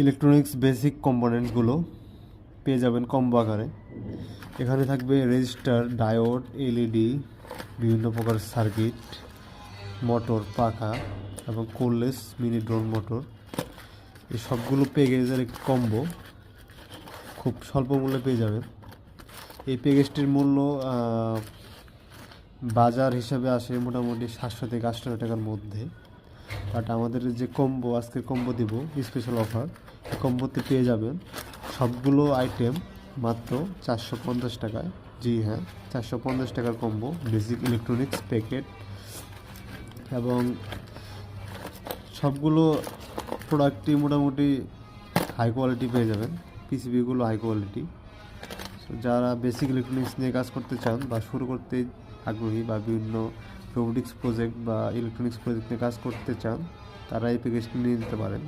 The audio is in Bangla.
ইলেকট্রনিক্স বেসিক কম্পোনেন্টসগুলো পেয়ে যাবেন কম্বো আকারে। এখানে থাকবে রেজিস্টার ডায়োড এলইডি বিভিন্ন প্রকার সার্কিট মোটর পাখা এবং কোললেস মিনি ড্রোন মোটর এই সবগুলো প্যাকেজের একটি কম্বো খুব স্বল্প মূল্যে পেয়ে যাবেন। এই প্যাকেজটির মূল্য বাজার হিসাবে আসে মোটামুটি সাতশো থেকে আটশো টাকার মধ্যে। বাট আমাদের যে কম্বো আজকে কম্বো দিব স্পেশাল অফার কম্বোতে পেয়ে যাবেন সবগুলো আইটেম মাত্র চারশো পঞ্চাশ টাকায়। জি হ্যাঁ চারশো পঞ্চাশ টাকার কম্বো বেসিক ইলেকট্রনিক্স প্যাকেট এবং সবগুলো প্রোডাক্টই মোটামুটি হাই কোয়ালিটি পেয়ে যাবেন পিসিবিগুলো হাই কোয়ালিটি যারা বেসিক ইলেকট্রনিক্স নিয়ে কাজ করতে চান বা শুরু করতে আগ্রহী বা বিভিন্ন রোবোটিক্স প্রজেক্ট বা ইলেকট্রনিক্স প্রজেক্ট নিয়ে কাজ করতে চান, তারা এই প্যাকেজটি নিয়ে নিতে পারেন।